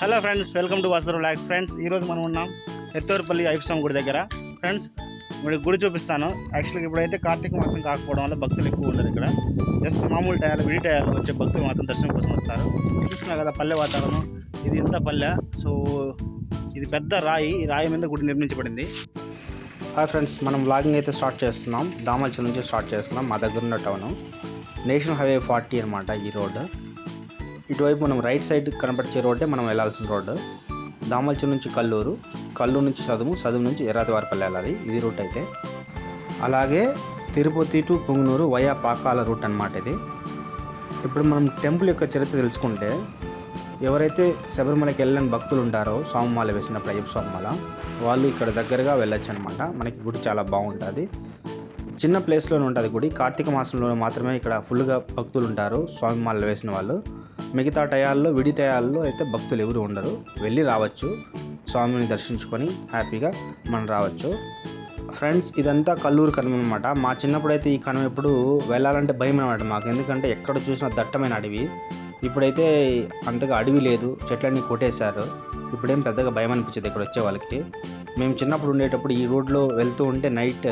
Hello friends welcome to వాసర్ relax friends ఈరోజు మనం ఉన్నాం ఎత్తూరుపల్లి ఐపుస్వామి గుడి దగ్గర. ఫ్రెండ్స్ మీకు గుడి చూపిస్తాను. యాక్చువల్గా ఇప్పుడైతే కార్తీక మాసం కాకపోవడం వల్ల భక్తులు ఎక్కువ ఉండరు ఇక్కడ. జస్ట్ మామూలు టయాలు విడి టయాలు వచ్చే భక్తులు మాత్రం దర్శనం కోసం వస్తారు. చూస్తున్నా కదా పల్లె వాతావరణం. ఇది ఇంత పల్లె. సో ఇది పెద్ద రాయి. ఈ రాయి మీద గుడి నిర్మించబడింది. హాయ్ ఫ్రెండ్స్ మనం వ్లాగింగ్ అయితే స్టార్ట్ చేస్తున్నాం. దామల్చి నుంచి స్టార్ట్ చేస్తున్నాం. మా దగ్గర ఉన్న టౌన్ నేషనల్ హైవే ఫార్టీ అనమాట ఈ రోడ్డు ఇటువైపు మనం రైట్ సైడ్ కనపడిచే రోడ్డే మనం వెళ్ళాల్సిన రోడ్డు. దామల్చి నుంచి కల్లూరు కల్లూరు నుంచి చదువు చదువు నుంచి ఎర్రాదివారిపల్లి వెళ్ళాలి. ఇది రూట్ అయితే. అలాగే Tirupati to Punganur via Pakala route అనమాట ఇది. ఇప్పుడు మనం టెంపుల్ యొక్క చరిత్ర తెలుసుకుంటే ఎవరైతే శబరిమలకి వెళ్ళని భక్తులు ఉంటారో స్వామిమాల వేసినప్పుడు అయ్యప్ప స్వామిమాల వాళ్ళు ఇక్కడ దగ్గరగా వెళ్ళొచ్చు అనమాట మనకి గుడి చాలా బాగుంటుంది. చిన్న ప్లేస్లోనే ఉంటుంది గుడి. కార్తీక మాసంలో మాత్రమే ఇక్కడ ఫుల్గా భక్తులు ఉంటారు. స్వామిమాల వేసిన వాళ్ళు. మిగతా టయాల్లో విడి టయాల్లో అయితే భక్తులు ఎవరు ఉండరు. వెళ్ళి రావచ్చు. స్వామిని దర్శించుకొని హ్యాపీగా మనం రావచ్చు. ఫ్రెండ్స్ ఇదంతా కల్లూరు కనుమ అనమాట మా చిన్నప్పుడు అయితే ఈ కనుమ ఎప్పుడు వెళ్ళాలంటే భయం అనమాట మాకు. ఎందుకంటే ఎక్కడ చూసినా దట్టమైన అడవి. ఇప్పుడైతే అంతగా అడవి లేదు. చెట్లన్నీ కొట్టేశారు. ఇప్పుడేం పెద్దగా భయం అనిపించేది ఇక్కడ వచ్చే వాళ్ళకి. మేము చిన్నప్పుడు ఉండేటప్పుడు ఈ రోడ్లో వెళ్తూ ఉంటే నైట్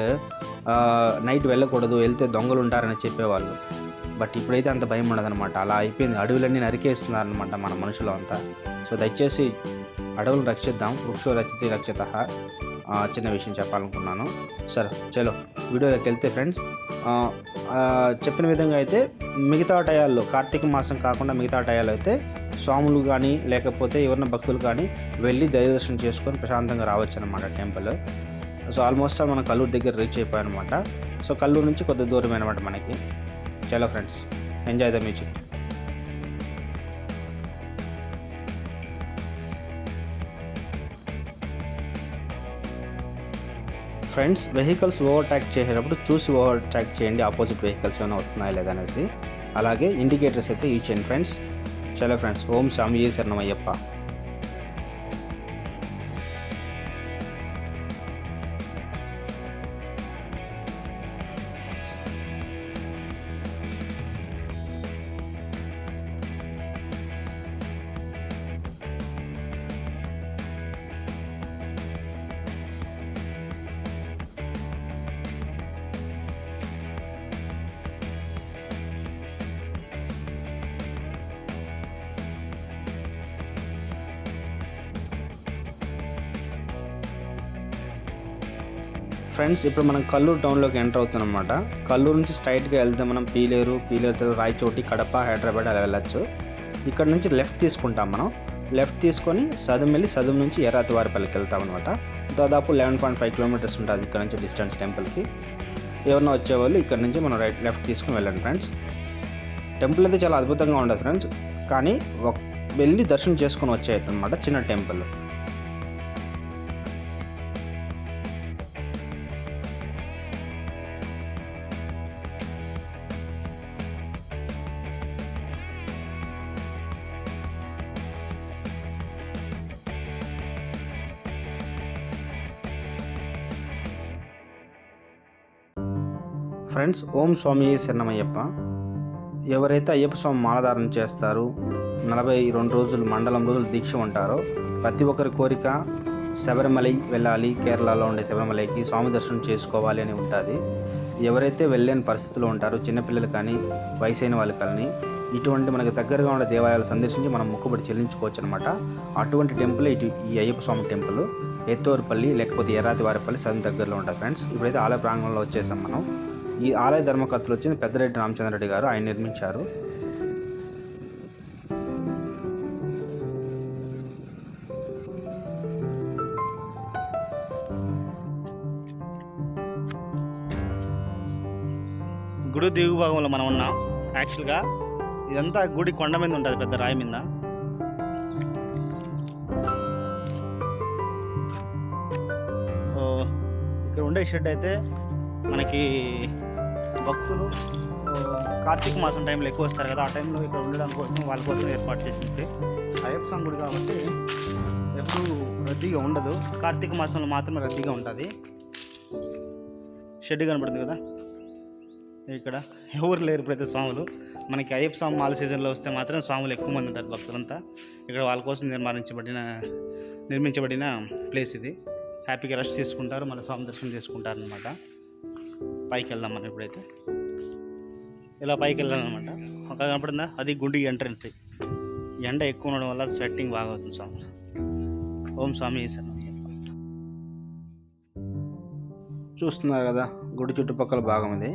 నైట్ వెళ్ళకూడదు. వెళ్తే దొంగలు ఉంటారని చెప్పేవాళ్ళు. బట్ ఇప్పుడైతే అంత భయం ఉండదన్నమాట. అలా అయిపోయింది. అడవులన్నీ నరికేస్తున్నారనమాట మన మనుషులు అంతా. సో దయచేసి అడవులు రక్షిద్దాం. వృక్షో రచితి రక్షిత. చిన్న విషయం చెప్పాలనుకున్నాను. సరే చలో. వీడియోలోకి వెళ్తే ఫ్రెండ్స్ చెప్పిన విధంగా అయితే మిగతా టయాల్లో కార్తీక మాసం కాకుండా మిగతా టయాల్లో అయితే స్వాములు కానీ లేకపోతే ఎవరిన భక్తులు కానీ వెళ్ళి దైవదర్శనం చేసుకొని ప్రశాంతంగా రావచ్చు అనమాట టెంపుల్. సో ఆల్మోస్ట్ మనం కల్లూరు దగ్గర రీచ్ అయిపోయాం అనమాట సో కల్లూరు నుంచి కొద్ది దూరం అనమాట మనకి. చలో friends enjoy the music friends vehicles overtake చేసేటప్పుడు చూసి ఓవర్టేక్ చేయండి. ఆపోజిట్ వెహికల్స్ ఏమైనా వస్తున్నాయా లేదనేసి అనేసి. అలాగే ఇండికేటర్స్ అయితే యూజ్ చేయండి ఫ్రెండ్స్ చలో ఫ్రెండ్స్ ఓం స్వామి శరణమయ్యప్ప. ఫ్రెండ్స్ ఇప్పుడు మనం కల్లూరు టౌన్లోకి ఎంటర్ అవుతున్నాం అనమాట కల్లూరు నుంచి స్ట్రైట్గా వెళ్తే మనం పీలేరు పీలేరు రాయచోటి కడప హైదరాబాద్ అలా వెళ్ళచ్చు. ఇక్కడ నుంచి లెఫ్ట్ తీసుకుంటాం మనం. లెఫ్ట్ తీసుకొని సదుం వెళ్ళి సదుం నుంచి ఎర్రాతివారిపల్లికి వెళ్తాం అనమాట దాదాపు లెవెన్ పాయింట్ ఫైవ్ కిలోమీటర్స్ ఉంటుంది ఇక్కడ నుంచి డిస్టెన్స్ టెంపుల్కి. ఎవరన్నా వచ్చేవాళ్ళు ఇక్కడ నుంచి మనం రైట్ లెఫ్ట్ తీసుకుని వెళ్ళండి ఫ్రెండ్స్. టెంపుల్ అయితే చాలా అద్భుతంగా ఉండదు ఫ్రెండ్స్. కానీ వెళ్ళి దర్శనం చేసుకొని వచ్చేయటం అనమాట చిన్న టెంపుల్. ఫ్రెండ్స్ ఓం స్వామి శరణమయ్యప్ప. ఎవరైతే అయ్యప్ప స్వామి మాలధారణ చేస్తారు నలభై రెండు రోజులు మండలం రోజులు దీక్ష ఉంటారో ప్రతి ఒక్కరి కోరిక శబరిమలై వెళ్ళాలి కేరళలో ఉండే శబరిమలైకి స్వామి దర్శనం చేసుకోవాలి అని ఉంటుంది. ఎవరైతే వెళ్ళలేని పరిస్థితుల్లో ఉంటారో చిన్నపిల్లలు కానీ వయసైన వాళ్ళు కానీ ఇటువంటి మనకు దగ్గరగా ఉండే దేవాలయాలు సందర్శించి మనం మొక్కుబడి చెల్లించుకోవచ్చు అనమాట అటువంటి టెంపుల్ ఇటు ఈ అయ్యప్ప స్వామి టెంపుల్. ఎత్తోరుపల్లి లేకపోతే ఎర్రాతివారిపల్లి సదన్ దగ్గరలో ఉంటుంది ఫ్రెండ్స్. ఇప్పుడైతే ఆలయ ప్రాంగణంలో వచ్చేసాం మనం. ఈ ఆలయ ధర్మకర్తలు వచ్చింది పెద్దరెడ్డి రామచంద్రరెడ్డి గారు ఆయన నిర్మించారు. గుడి దిగు భాగంలో మనం ఉన్నాం. యాక్చువల్గా ఇదంతా గుడి కొండ మీద ఉంటుంది పెద్ద రాయి మీద. ఇక్కడ ఉండే షెడ్ అయితే మనకి భక్తులు కార్తీక మాసం టైంలో ఎక్కువ వస్తారు కదా ఆ టైంలో ఇక్కడ ఉండడం కోసం వాళ్ళ కోసం ఏర్పాటు చేసింది అయ్యప్ప స్వామి గుడి కాబట్టి ఎప్పుడు రద్దీగా ఉండదు. కార్తీక మాసంలో మాత్రమే రద్దీగా ఉంటుంది. షెడ్ కనబడుతుంది కదా? ఇక్కడ. ఎవరు లేరు ప్రతి స్వాములు. మనకి అయ్యప్ప స్వామి మాల సీజన్లో వస్తే మాత్రం స్వాములు ఎక్కువ మంది ఉంటారు భక్తులంతా. ఇక్కడ వాళ్ళ కోసం నిర్మాణించబడిన నిర్మించబడిన ప్లేస్ ఇది. హ్యాపీగా రెస్ట్ తీసుకుంటారు మన స్వామి దర్శనం చేసుకుంటారు అనమాట పైకి వెళ్దాం మనం ఇప్పుడైతే. ఇలా పైకి వెళ్ళాలన్నమాట ఒక కనపడిందా? అది గుండి ఎంట్రన్స్. ఎండ ఎక్కువ ఉండడం వల్ల స్వెట్టింగ్ బాగా అవుతుంది స్వామి. ఓం స్వామి చూస్తున్నారు కదా గుడి చుట్టుపక్కల భాగం ఇది.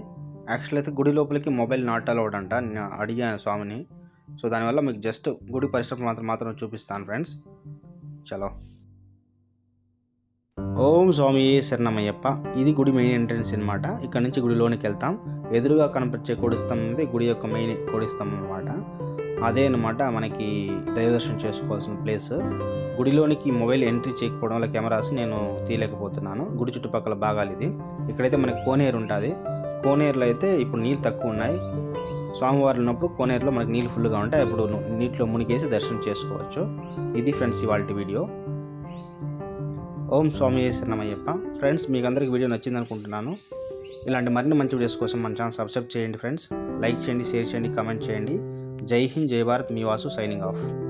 యాక్చువల్ అయితే గుడి లోపలికి మొబైల్ నాట్ అలౌడ్ అంట. నేను అడిగాను స్వామిని. సో దానివల్ల మీకు జస్ట్ గుడి పరిశ్రమ మాత్రం మాత్రం చూపిస్తాను ఫ్రెండ్స్. చలో. ఓం స్వామి శరణమయ్యప్ప. ఇది గుడి మెయిన్ ఎంట్రన్స్ అనమాట ఇక్కడ నుంచి గుడిలోనికి వెళ్తాం. ఎదురుగా కనిపించే కొడిస్తం అనేది గుడి యొక్క మెయిన్ కొడిస్తం అనమాట అదే అనమాట మనకి దైవదర్శనం చేసుకోవాల్సిన ప్లేస్ గుడిలోనికి మొబైల్ ఎంట్రీ చేయకపోవడం వల్ల కెమెరాస్ నేను తీయలేకపోతున్నాను. గుడి చుట్టుపక్కల భాగాలు ఇది. ఇక్కడైతే మనకి కోనేరు ఉంటుంది. కోనేరులో అయితే ఇప్పుడు నీళ్ళు తక్కువ ఉన్నాయి. స్వామివారు ఉన్నప్పుడు కోనేరులో మనకి నీళ్ళు ఫుల్గా ఉంటాయి. అప్పుడు నీటిలో మునిగేసి దర్శనం చేసుకోవచ్చు. ఇది ఫ్రెండ్స్ ఇవాళ వీడియో. ఓం స్వామి శరణమయ్యప్ప. ఫ్రెండ్స్ మీకు అందరికి వీడియో నచ్చింది అనుకుంటున్నాను ఇలాంటి మరిన్ని మంచి వీడియోస్ కోసం మన ఛానల్ సబ్స్క్రైబ్ చేయండి ఫ్రెండ్స్. లైక్ చేయండి షేర్ చేయండి కామెంట్ చేయండి. జై హింద్ జై భారత్. మీ వాసు సైనింగ్ ఆఫ్.